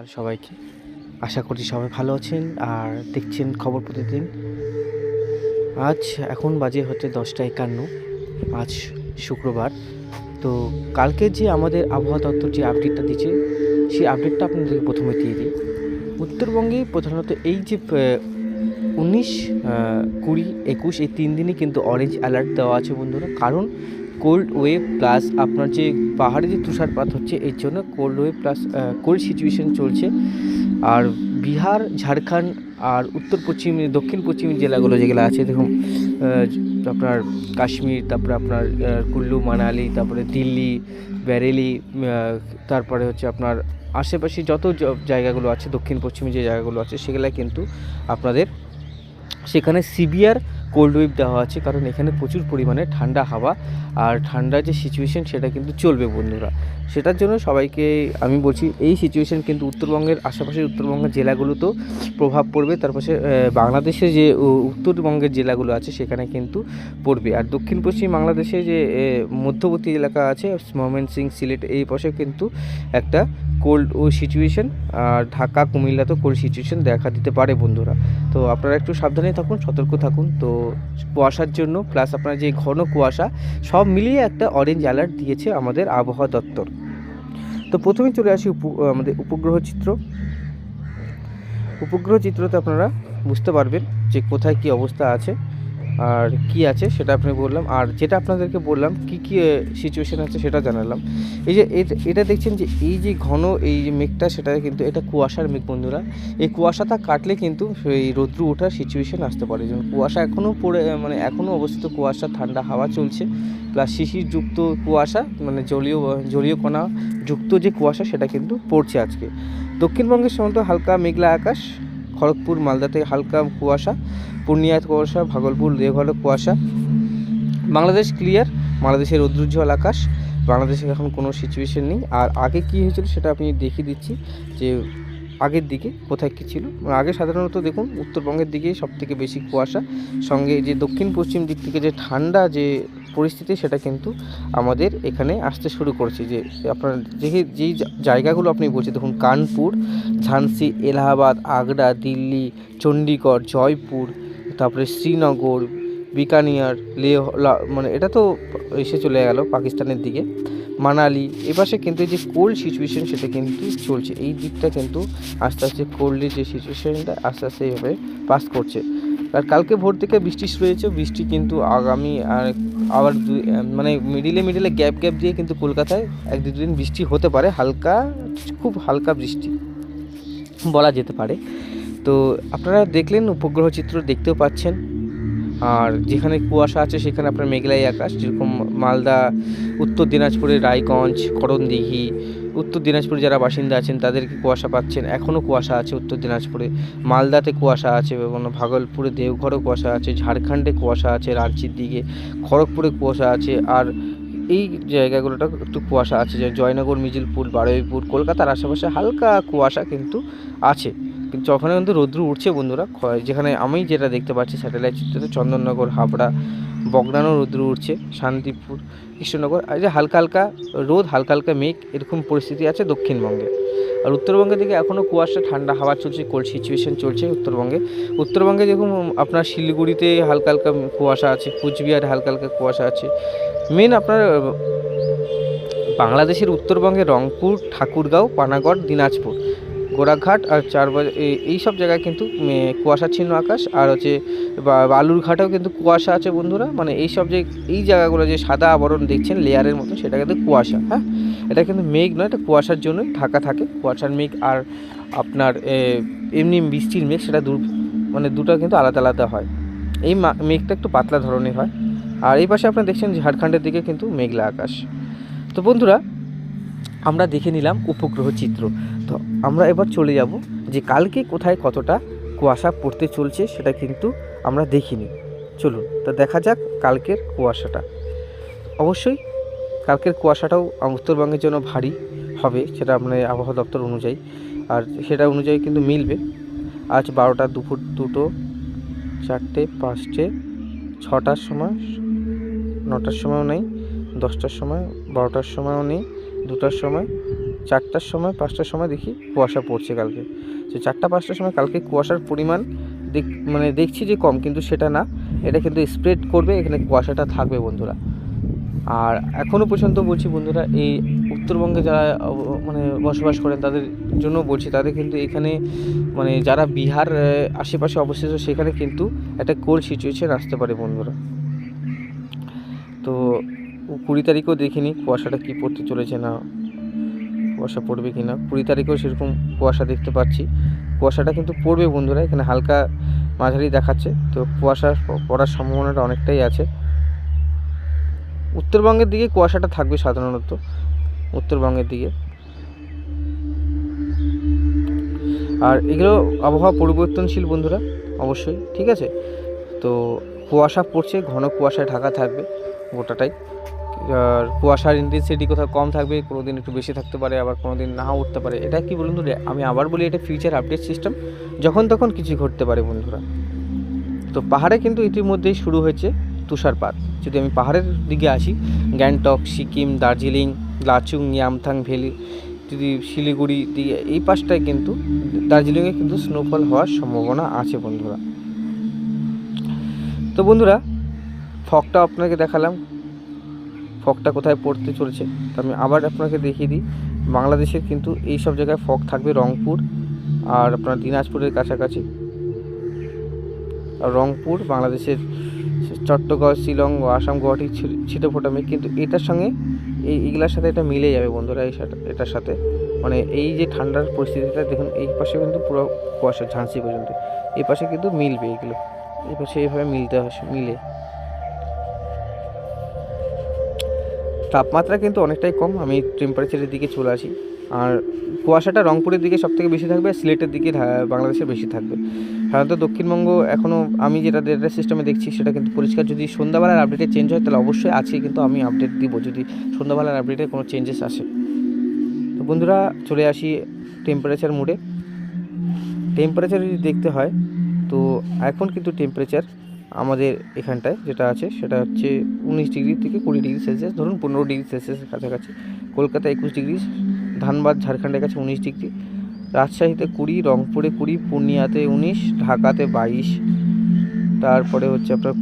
আর সবাইকে। আশা করি সবাই ভালো আছেন আর দেখছেন খবর প্রতিদিন। আজ এখন বাজে হচ্ছে দশটা একান্ন, আজ শুক্রবার। তো কালকে যে আমাদের আবহাওয়া দপ্তর যে আপডেটটা দিচ্ছে সেই আপডেটটা আপনাদেরকে প্রথমে দিয়ে দিই। উত্তরবঙ্গে প্রধানত এই যে উনিশ কুড়ি, একুশ, এই তিন দিনই কিন্তু অরেঞ্জ অ্যালার্ট দেওয়া আছে বন্ধুরা। কারণ কোল্ড ওয়েভ প্লাস আপনার যে পাহাড়ে যে তুষারপাত হচ্ছে, এর জন্য cold wave plus cold situation চলছে। আর বিহার, ঝাড়খণ্ড আর উত্তর পশ্চিম, দক্ষিণ পশ্চিম জেলাগুলো যেগুলো আছে, দেখুন আপনার কাশ্মীর, তারপরে আপনার কুল্লু, মানালি, তারপরে দিল্লি, ব্যারেলি তারপরে হচ্ছে আপনার আশেপাশে যত জায়গাগুলো আছে, দক্ষিণ পশ্চিমে যে জায়গাগুলো আছে, সেগুলো কিন্তু আপনাদের, সেখানে সিভিয়ার কোল্ড ওয়েভ দেওয়া আছে, কারণ এখানে প্রচুর পরিমাণে ঠান্ডা হাওয়া আর ঠান্ডার যে সিচুয়েশন সেটা কিন্তু চলবে বন্ধুরা। সেটার জন্য সবাইকে আমি বলছি, এই সিচুয়েশন কিন্তু উত্তরবঙ্গের আশেপাশের উত্তরবঙ্গের জেলাগুলোতেও প্রভাব পড়বে। তার পাশে বাংলাদেশে যে উত্তরবঙ্গের জেলাগুলো আছে সেখানে কিন্তু পড়বে। আর দক্ষিণ পশ্চিম বাংলাদেশে যে মধ্যবর্তী এলাকা আছে ময়মনসিং সিলেট, এই পাশে কিন্তু একটা কোল্ড ও সিচুয়েশন আর ঢাকা, কুমিল্লাতেও কোল্ড সিচুয়েশন দেখা দিতে পারে বন্ধুরা। তো আপনারা একটু সাবধানে থাকুন, সতর্ক থাকুন। তো কুয়াশার জন্য প্লাস আপনার যে ঘন কুয়াশা, সব মিলিয়ে একটা অরেঞ্জ অ্যালার্ট দিয়েছে আমাদের আবহাওয়া দপ্তর। তো প্রথমেই চলে আসি আমাদের উপগ্রহ চিত্র। উপগ্রহ চিত্রতে আপনারা বুঝতে পারবেন যে কোথায় কি অবস্থা আছে। আর কি আছে সেটা আপনি বললাম। আর যেটা আপনাদেরকে বললাম, কি কি সিচুয়েশান আছে সেটা জানালাম। এই যে এট- দেখছেন যে এই যে ঘন এই যে মেঘটা, সেটা কিন্তু এটা কুয়াশার মেঘ বন্ধুরা। এই কুয়াশাটা কাটলে কিন্তু এই রৌদ্র ওঠার সিচুয়েশন আসতে পারে। যেমন কুয়াশা এখনও পড়ে মানে এখনও অবস্থিত কুয়াশা, ঠান্ডা হাওয়া চলছে। প্লাস শিশির যুক্ত কুয়াশা মানে জলীয় জলীয় কণা যুক্ত যে কুয়াশা, সেটা কিন্তু পড়ছে আজকে। দক্ষিণবঙ্গের সমস্ত হালকা মেঘলা আকাশ খড়গপুর মালদাতে হালকা কুয়াশা পূর্ণিয়ায় কুয়াশা, ভাগলপুর, দেওঘরে, কুয়াশা। বাংলাদেশ ক্লিয়ার বাংলাদেশের রৌদ্রোজ্জ্বল আকাশ, বাংলাদেশের এখন কোনো সিচুয়েশন নেই। আর আগে কী হয়েছিল সেটা আপনি দেখিয়ে দিচ্ছি যে আগের দিকে কোথায় কী ছিল? আগে সাধারণত দেখুন, উত্তরবঙ্গের দিকে সব থেকে বেশি কুয়াশা। সঙ্গে যে দক্ষিণ, পশ্চিম দিক থেকে যে ঠান্ডা যে পরিস্থিতি, সেটা কিন্তু আমাদের এখানে আসতে শুরু করেছে। যে আপনার যে যেই জায়গাগুলো আপনি বলছেন, দেখুন কানপুর ঝান্সি এলাহাবাদ, আগ্রা, দিল্লি চণ্ডীগড় জয়পুর, তারপরে শ্রীনগর বিকানিয়ার লা- মানে এটা তো এসে চলে গেল পাকিস্তানের দিকে। মানালি এপাশে কিন্তু যে কোল্ড সিচুয়েশন সেটা কিন্তু চলছে। এই দিকটা কিন্তু আস্তে আস্তে কোল্ডের যে সিচুয়েশনটা আস্তে আস্তে এইভাবে পাস করছে। আর কালকে ভোর থেকে বৃষ্টি শুরু হয়েছে, বৃষ্টি কিন্তু আগামী আর আবার মানে মিডিলে মিডিলে গ্যাপ গ্যাপ দিয়ে কিন্তু কলকাতায় এক দু দিন বৃষ্টি হতে পারে, হালকা, খুব হালকা বৃষ্টি বলা যেতে পারে। তো আপনারা দেখলেন, উপগ্রহ চিত্র দেখতেও পাচ্ছেন। আর যেখানে কুয়াশা আছে, সেখানে আপনার মেঘলাই আকাশ, যেরকম মালদা, উত্তর দিনাজপুরের রায়গঞ্জ, করণদিঘি, উত্তর দিনাজপুরে যারা বাসিন্দা আছেন, তাদেরকে কুয়াশা পাচ্ছেন। এখনও কুয়াশা আছে উত্তর দিনাজপুরে। মালদাতে কুয়াশা আছে ভাগলপুরে দেওঘরে কুয়াশা আছে, ঝাড়খণ্ডে কুয়াশা আছে, রাঁচির দিকে, খড়গপুরে কুয়াশা আছে, আর এই জায়গাগুলোটা একটু কুয়াশা আছে। যে জয়নগর, মিজিলপুর, বারুইপুর, কলকাতার আশেপাশে হালকা কুয়াশা কিন্তু আছে। ওখানে কিন্তু রৌদ্র উঠছে বন্ধুরা। যেখানে আমি যেটা দেখতে পাচ্ছি স্যাটেলাইট চিত্রতে চন্দননগর, হাবড়া বগনানো রৌদ্র উঠছে শান্তিপুর, কৃষ্ণনগর। আর যে হালকা হালকা রোদ, হালকা হালকা মেঘ, এরকম পরিস্থিতি আছে দক্ষিণবঙ্গে। আর উত্তরবঙ্গের দিকে এখনও কুয়াশা, ঠান্ডা, হাওয়া চলছে কোল্ড সিচুয়েশন চলছে উত্তরবঙ্গে। উত্তরবঙ্গে দেখুন আপনার শিলিগুড়িতে হালকা হালকা কুয়াশা আছে, কুচবিহারে হালকা হালকা কুয়াশা আছে। মেন আপনার বাংলাদেশের উত্তরবঙ্গে রংপুর, ঠাকুরগাঁও, পানাগড়, দিনাজপুর। গোরাঘাট আর চারবাজার এই সব জায়গায় কিন্তু কুয়াশাচ্ছিন্ন আকাশ। আর হচ্ছে, বা- বালুরঘাটেও কিন্তু কুয়াশা আছে বন্ধুরা। মানে এই সব যে, এই জায়গাগুলো যে সাদা আবরণ দেখছেন, লেয়ারের মতো, সেটা কিন্তু কুয়াশা হ্যাঁ? এটা কিন্তু মেঘ নয়, এটা কুয়াশার জন্যই ঢাকা থাকে। কুয়াশার মেঘ আর আপনার এমনি বৃষ্টির মেঘ, সেটা দু মানে দুটো কিন্তু আলাদা আলাদা হয়। এই মেঘটা একটু পাতলা ধরনের হয়। আর এই পাশে আপনারা দেখছেন ঝাড়খণ্ডের দিকে কিন্তু মেঘলা আকাশ। তো বন্ধুরা, আমরা দেখে নিলাম উপগ্রহ চিত্র। তো আমরা এবার চলে যাব যে কালকে কোথায় কতটা কুয়াশা পড়তে চলছে সেটা কিন্তু আমরা দেখিনি। চলুন, তো দেখা যাক কালকের কুয়াশাটা। অবশ্যই কালকের কুয়াশাটাও উত্তরবঙ্গের জন্য ভারী হবে, সেটা আপনার আবহাওয়া দপ্তর অনুযায়ী। আর সেটা অনুযায়ী কিন্তু মিলবে। আজ বারোটা দুপুর দুটো, চারটে, পাঁচটে, ছটার সময়, নটার সময়ও নেই, দশটার সময়, বারোটার সময়ও নেই, দুটার সময় চারটার সময়, পাঁচটার সময় দেখি কুয়াশা পড়ছে কালকে। তো চারটা, পাঁচটার সময় কালকে কুয়াশার পরিমাণ দেখ মানে দেখছি যে কম, কিন্তু সেটা না। এটা কিন্তু স্প্রেড করবে, এখানে কুয়াশাটা থাকবে বন্ধুরা। আর এখনও পর্যন্ত বলছি বন্ধুরা, এই উত্তরবঙ্গে যারা মানে বসবাস করেন, তাদের জন্য বলছি, তাদের কিন্তু এখানে মানে যারা বিহার আশেপাশে অবস্থিত, সেখানে কিন্তু একটা কোল্ড সিচুয়েশন আসতে পারে বন্ধুরা। তো কুড়ি তারিখও দেখিনি, কুয়াশাটা কী পড়তে চলেছে না। কুয়াশা পড়বে কি না কুড়ি তারিখেও সেরকম কুয়াশা দেখতে পাচ্ছি। কুয়াশাটা কিন্তু পড়বে বন্ধুরা, এখানে হালকা মাঝারি দেখাচ্ছে। তো কুয়াশা পড়ার সম্ভাবনাটা অনেকটাই আছে। উত্তরবঙ্গের দিকে কুয়াশাটা থাকবে সাধারণত, উত্তরবঙ্গের দিকে। আর এগুলো আবহাওয়া পরিবর্তনশীল বন্ধুরা, অবশ্যই, ঠিক আছে? তো কুয়াশা পড়ছে, ঘন কুয়াশায় ঢাকা থাকবে গোটাটাই। কুয়াশার ইন্টেন্সিটি কোথাও কম থাকবে কোনো দিন একটু বেশি থাকতে পারে, আবার কোনো দিন নাও উঠতে পারে। এটা কি বলুন তো আমি আবার বলি এটা ফিউচার আপডেট সিস্টেম যখন তখন কিছু ঘটতে পারে বন্ধুরা। তো পাহাড়ে কিন্তু ইতিমধ্যেই শুরু হয়েছে তুষারপাত। যদি আমি পাহাড়ের দিকে আসি, গ্যাংটক, সিকিম, দার্জিলিং, লাচুং ইয়ামথাং ভ্যালি, যদি শিলিগুড়ি দিয়ে এই পাশটায় কিন্তু দার্জিলিংয়ে কিন্তু স্নোফল হওয়ার সম্ভাবনা আছে বন্ধুরা। তো বন্ধুরা ফকটা আপনাকে দেখালাম। ফগটা কোথায় পড়তে চলেছে, তো আমি আবার আপনাকে দেখিয়ে দিই। বাংলাদেশের কিন্তু এই সব জায়গায় ফগ থাকবে রংপুর আর আপনার দিনাজপুরের কাছাকাছি। আর রংপুর বাংলাদেশের চট্টগ্রাম, শিলং আসাম, গুয়াহাটি ছিটেফোটামে কিন্তু এটার সঙ্গে এই এগুলার সাথে এটা মিলে যাবে বন্ধুরা এই এটার সাথে। মানে এই যে ঠান্ডার পরিস্থিতিটা দেখুন, এই পাশে কিন্তু পুরো কুয়াশা ঝাঁসি পর্যন্ত। এই পাশে কিন্তু মিলবে এগুলো। এই পাশে এইভাবে মিলতে হয়, মিলে। তাপমাত্রা কিন্তু অনেকটাই কম। আমি টেম্পারেচারের দিকে চলে আসি। আর কুয়াশাটা রংপুরের দিকে সব থেকে বেশি থাকবে, সিলেটের দিকে বাংলাদেশের বেশি থাকবে। সাধারণত দক্ষিণবঙ্গ এখনও আমি যেটা ডেটা সিস্টেমে দেখছি, সেটা কিন্তু পরিষ্কার। যদি সন্ধ্যাবেলার আপডেটে চেঞ্জ হয়, তাহলে অবশ্যই আছে কিন্তু আমি আপডেট দিব। যদি সন্ধ্যাবেলার আপডেটে কোনো চেঞ্জেস আসে। তো বন্ধুরা, চলে আসি টেম্পারেচার মুডে টেম্পারেচার যদি দেখতে হয়, তো এখন কিন্তু টেম্পারেচার আমাদের এখানটায় যেটা আছে, সেটা হচ্ছে উনিশ ডিগ্রি থেকে কুড়ি ডিগ্রি সেলসিয়াস। ধরুন পনেরো ডিগ্রি সেলসিয়াসের কাছাকাছি। কলকাতা একুশ ডিগ্রি, ধানবাদ, ঝাড়খণ্ডের কাছে উনিশ ডিগ্রি। রাজশাহীতে কুড়ি, রংপুরে কুড়ি, পূর্ণিয়াতে উনিশ, ঢাকাতে বাইশ। তারপরে হচ্ছে আপনার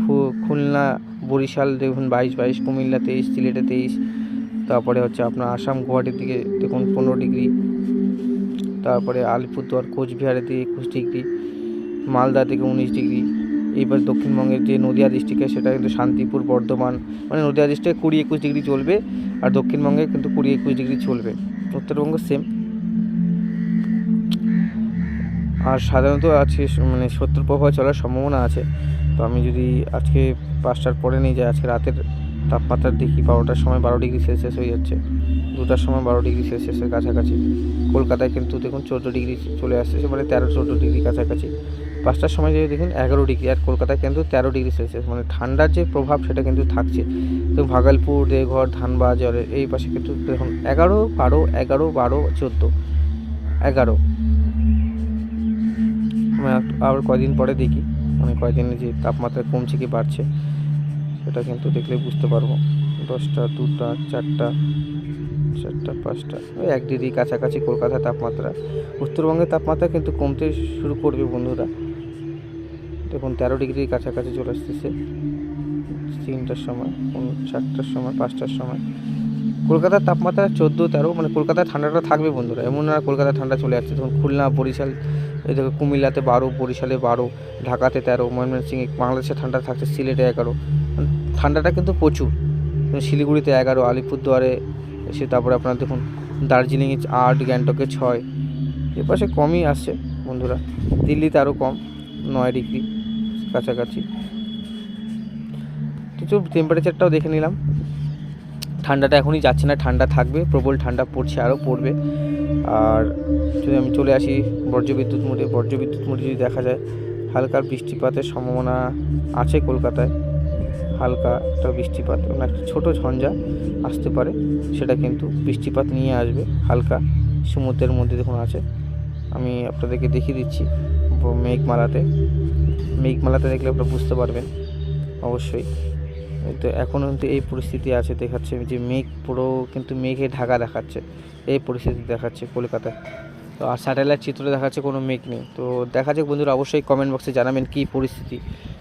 খুলনা, বরিশাল, দেখুন বাইশ বাইশ, কুমিল্লা তেইশ, সিলেটে তেইশ। তারপরে হচ্ছে আপনার আসাম, গুয়াহাটির দিকে দেখুন পনেরো ডিগ্রি। তারপরে আলিপুরদুয়ার, কোচবিহারের দিকে একুশ ডিগ্রি। মালদা থেকে উনিশ ডিগ্রি। এইবার দক্ষিণবঙ্গের যে নদিয়া ডিস্ট্রিক্টে সেটা কিন্তু শান্তিপুর, বর্ধমান মানে নদিয়া ডিস্ট্রিক্টে কুড়ি একুশ ডিগ্রি চলবে আর দক্ষিণবঙ্গে কিন্তু কুড়ি একুশ ডিগ্রি চলবে। উত্তরবঙ্গ সেম আর সাধারণত আছে মানে শত্রু প্রবাহ চলার সম্ভাবনা আছে। তো আমি যদি আজকে পাঁচটার পরে নিয়ে যাই, আজকে রাতের তাপমাত্রা দেখি বারোটার সময় বারো ডিগ্রি সেলসিয়াস হয়ে যাচ্ছে। দুটার সময় বারো ডিগ্রি সেলসিয়াসের কাছাকাছি। কলকাতায় কিন্তু দেখুন চোদ্দ ডিগ্রি চলে আসছে মানে তেরো, চোদ্দ ডিগ্রি কাছাকাছি। পাঁচটার সময় যদি দেখুন এগারো ডিগ্রি, আর কলকাতায় কিন্তু তেরো ডিগ্রি সেলসিয়াস মানে ঠান্ডার যে প্রভাব সেটা কিন্তু থাকছে। তো ভাগলপুর, দেওঘর ধানবাদ আর এই পাশে কিন্তু দেখুন এগারো, বারো এগারো, বারো, চোদ্দ, এগারো। আবার কয়দিন পরে দেখি মানে কয়দিনে যে তাপমাত্রা কমছে কি বাড়ছে, সেটা কিন্তু দেখলে বুঝতে পারব। দশটা, দুটা, চারটা চারটা, পাঁচটা, ওই এক ডিগ্রি কাছাকাছি কলকাতার তাপমাত্রা। উত্তরবঙ্গের তাপমাত্রা কিন্তু কমতে শুরু করবে বন্ধুরা। দেখুন, তেরো ডিগ্রির কাছাকাছি চলে আসতেছে। তিনটার সময় চারটার সময়, পাঁচটার সময়। কলকাতার তাপমাত্রা চোদ্দ, তেরো মানে কলকাতায় ঠান্ডাটা থাকবে বন্ধুরা। এমন না কলকাতায় ঠান্ডা চলে যাচ্ছে দেখুন, খুলনা, বরিশাল, এই দেখো, কুমিল্লাতে বারো, বরিশালে বারো, ঢাকাতে তেরো, ময়মনসিংহে বাংলাদেশে ঠান্ডা থাকছে সিলেটে এগারো। ঠান্ডাটা কিন্তু প্রচুর। শিলিগুড়িতে এগারো, আলিপুরদুয়ারে এসে তারপরে আপনার দেখুন দার্জিলিংয়ে আট, গ্যাংটকে ছয়। এপাশে কমই আসছে বন্ধুরা। দিল্লিতে আরও কম, নয় ডিগ্রি কাছাকাছি। কিছু টেম্পারেচারটাও দেখে নিলাম। ঠান্ডাটা এখনই যাচ্ছে না, ঠান্ডা থাকবে, প্রবল ঠান্ডা পড়ছে আরও পড়বে। আর যদি আমি চলে আসি বর্জ্যবিদ্যুৎ মোড়ে বর্জ্যবিদ্যুৎ মোড়ে যদি দেখা যায়, হালকা বৃষ্টিপাতের সম্ভাবনা আছে কলকাতায়। হালকা একটা বৃষ্টিপাত এবং একটা ছোটো ঝঞ্ঝা আসতে পারে, সেটা কিন্তু বৃষ্টিপাত নিয়ে আসবে। হালকা সমুদ্রের মধ্যে দেখুন আছে, আমি আপনাদেরকে দেখিয়ে দিচ্ছি মেঘমালাতে। মেঘমালাতে দেখলে আপনারা বুঝতে পারবেন, অবশ্যই। তো এখনও কিন্তু এই পরিস্থিতি আছে, দেখাচ্ছে যে মেঘ পুরো কিন্তু মেঘে ঢাকা দেখাচ্ছে, এই পরিস্থিতি দেখাচ্ছে কলকাতায়। তো আর স্যাটেলাইট চিত্র দেখাচ্ছে কোনো মেঘ নেই। তো দেখা যাক বন্ধুরা, অবশ্যই কমেন্ট বক্সে জানাবেন কী পরিস্থিতি।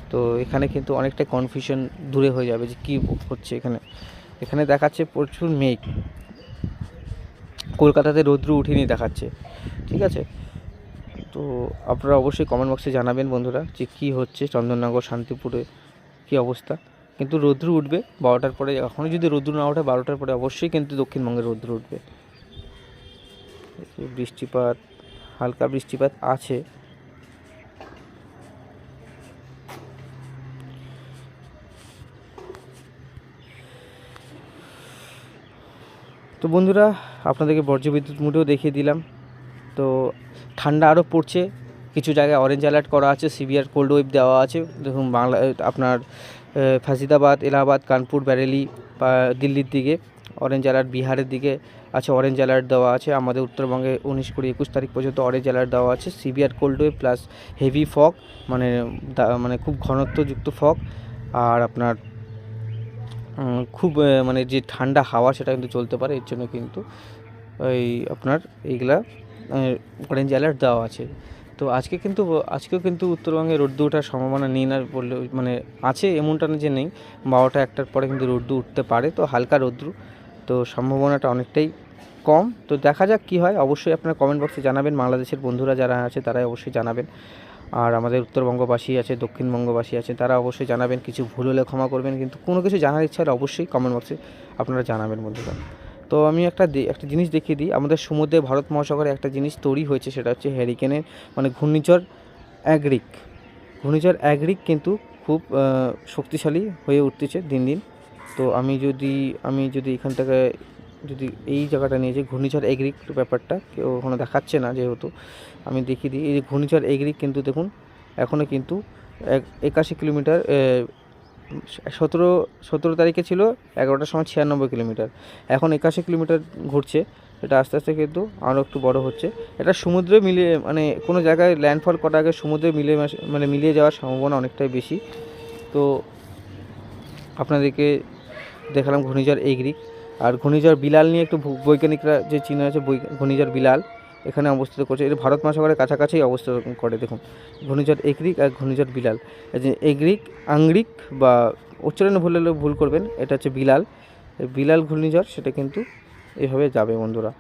তো এখানে কিন্তু অনেকটা কনফিউশন দূরে হয়ে যাবে যে কী হচ্ছে এখানে। এখানে দেখাচ্ছে প্রচুর মেঘ। কলকাতাতে রৌদ্র উঠিনি দেখাচ্ছে। ঠিক আছে? তো আপনারা অবশ্যই কমেন্ট বক্সে জানাবেন বন্ধুরা যে কী হচ্ছে চন্দননগর, শান্তিপুরে কী অবস্থা। কিন্তু রৌদ্র উঠবে বারোটার পরে। এখনও যদি রৌদ্র না ওঠে বারোটার পরে অবশ্যই কিন্তু দক্ষিণবঙ্গে রৌদ্র উঠবে। বৃষ্টিপাত, হালকা বৃষ্টিপাত আছে। তো বন্ধুরা, আপনাদেরকে বর্জ্যবিদ্যুৎ মুটেও দেখিয়ে দিলাম। তো ঠান্ডা আরও পড়ছে, কিছু জায়গায় অরেঞ্জ অ্যালার্ট করা আছে সিভিয়ার কোল্ড ওয়েভ দেওয়া আছে। দেখুন বাংলা, আপনার ফাজিদাবাদ, এলাহাবাদ, কানপুর, ব্যারেলি, বা দিল্লির দিকে। অরেঞ্জ অ্যালার্ট বিহারের দিকে আছে অরেঞ্জ অ্যালার্ট দেওয়া আছে, আমাদের উত্তরবঙ্গে উনিশ কুড়ি একুশ তারিখ পর্যন্ত অরেঞ্জ অ্যালার্ট দেওয়া আছে severe cold wave plus heavy fog মানে মানে খুব ঘনত্বযুক্ত ফগ আর আপনার খুব মানে যে ঠান্ডা হাওয়া সেটা কিন্তু চলতে পারে, এর জন্য কিন্তু ওই আপনার এইগুলা অরেঞ্জ অ্যালার্ট দেওয়া আছে। তো আজকে কিন্তু, আজকেও কিন্তু উত্তরবঙ্গে রোদ্দু ওঠার সম্ভাবনা নেই না বললে মানে আছে এমনটা না যে নেই, বারোটা একটার পরে কিন্তু রোদ্দু উঠতে পারে, তো হালকা রোদ্রু। তো সম্ভাবনাটা অনেকটাই কম। তো দেখা যাক কী হয়। অবশ্যই আপনারা কমেন্ট বক্সে জানাবেন। বাংলাদেশের বন্ধুরা যারা আছে, তারাই অবশ্যই জানাবেন। আর আমাদের উত্তরবঙ্গবাসী আছে, দক্ষিণবঙ্গবাসী আছে, তারা অবশ্যই জানাবেন। কিছু ভুল হলে ক্ষমা করবেন। কিন্তু কোনো কিছু জানার ইচ্ছা হলে অবশ্যই কমেন্ট বক্সে আপনারা জানাবেন বন্ধুরা। তো আমি একটা একটা জিনিস দেখিয়ে দিই। আমাদের সমুদ্রে ভারত মহাসাগরে একটা জিনিস তৈরি হয়েছে, সেটা হচ্ছে হ্যারিকেনের মানে ঘূর্ণিঝড় অ্যাগ্রিক ঘূর্ণিঝড় অ্যাগ্রিক কিন্তু খুব শক্তিশালী হয়ে উঠতেছে দিন দিন। তো আমি যদি আমি যদি এখান থেকে যদি এই জায়গাটা নিয়ে যে ঘূর্ণিঝড় এগ্রিক ব্যাপারটা, কেউ ওখানে দেখাচ্ছে না যেহেতু, আমি দেখিয়ে দিই, এই যে ঘূর্ণিঝড় এগ্রিক কিন্তু দেখুন এখনও কিন্তু এক- একাশি কিলোমিটার সতেরো সতেরো তারিখে ছিল এগারোটার সময় ছিয়ানব্বই কিলোমিটার, এখন একাশি কিলোমিটার ঘুরছে, এটা আস্তে আস্তে কিন্তু আরও একটু বড় হচ্ছে, এটা সমুদ্রে মিলিয়ে মানে কোনো জায়গায় ল্যান্ডফল করার আগে সমুদ্রে মিলিয়ে মানে মিলিয়ে যাওয়ার সম্ভাবনা অনেকটাই বেশি, তো আপনাদেরকে দেখালাম ঘূর্ণিঝড় এগ্রিক আর ঘূর্ণিঝড় বিলাল নিয়ে একটু বৈজ্ঞানিকরা যে চিহ্ন আছে ঘূর্ণিঝড় বিলাল এখানে অবস্থিত করছে। এটা ভারত মহাসাগরের কাছাকাছি অবস্থিত করে, দেখুন। ঘূর্ণিঝড় এগ্রিক আর ঘূর্ণিঝড় বিলাল। যে এগ্রিক, আংরিক বা উচ্চারণে ভুল হলে ভুল করবেন, এটা হচ্ছে বিলাল। বিলাল ঘূর্ণিঝড়, সেটা কিন্তু এভাবে যাবে বন্ধুরা।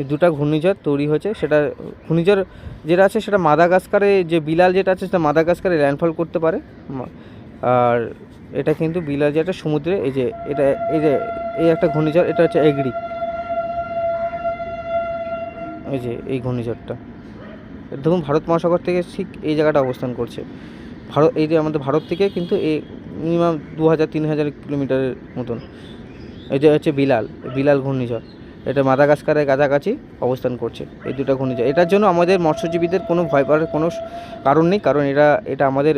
এই দুটো ঘূর্ণিঝড় তৈরি হয়েছে। সেটা ঘূর্ণিঝড় যেটা আছে সেটা মাদাগাস্কারে, যে বিলাল যেটা আছে সেটা মাদাগাস্কারে ল্যান্ডফল করতে পারে। আর এটা কিন্তু বিলাল যেটা সমুদ্রে, এই যে এটা, এই যে, এই একটা ঘূর্ণিঝড়, এটা হচ্ছে এগ্রিক এই যে, এই ঘূর্ণিঝড়টা। দেখুন, ভারত মহাসাগর থেকে ঠিক এই জায়গাটা অবস্থান করছে। ভারত, এই যে আমাদের ভারত থেকে কিন্তু এই মিনিমাম দু হাজার তিন হাজার কিলোমিটারের মতন। এই যে হচ্ছে বিলাল বিলাল ঘূর্ণিঝড়। এটা মাদাগাস্কারের কাছাকাছি অবস্থান করছে, এই দুটো ঘূর্ণিঝড়। এটার জন্য আমাদের মৎস্যজীবীদের কোনো ভয় পাওয়ার কোনো কারণ নেই, কারণ এটা এটা আমাদের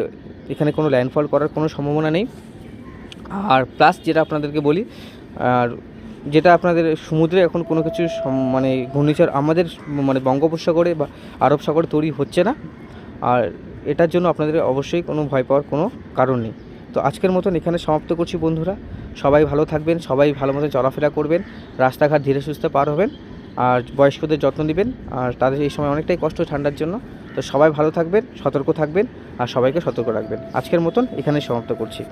এখানে কোনো ল্যান্ডফল করার কোনো সম্ভাবনা নেই। আর প্লাস যেটা আপনাদেরকে বলি, আর যেটা আপনাদের সমুদ্রে এখন কোনো কিছু মানে ঘূর্ণিঝড় আমাদের মানে বঙ্গোপসাগরে বা আরব সাগরে তৈরি হচ্ছে না। আর এটার জন্য আপনাদের অবশ্যই কোনো ভয় পাওয়ার কোনো কারণ নেই। তো আজকের মতন এখানে সমাপ্ত করছি বন্ধুরা। সবাই ভালো থাকবেন, সবাই ভালো মতো চলাফেরা করবেন, রাস্তাঘাট ধীরে সুস্থে পার হবেন, আর বয়স্কদের যত্ন নেবেন, আর তাদের এই সময় অনেকটাই কষ্ট ঠান্ডার জন্য। তো সবাই ভালো থাকবেন, সতর্ক থাকবেন, আর সবাইকে সতর্ক রাখবেন। আজকের মতন এখানে সমাপ্ত করছি।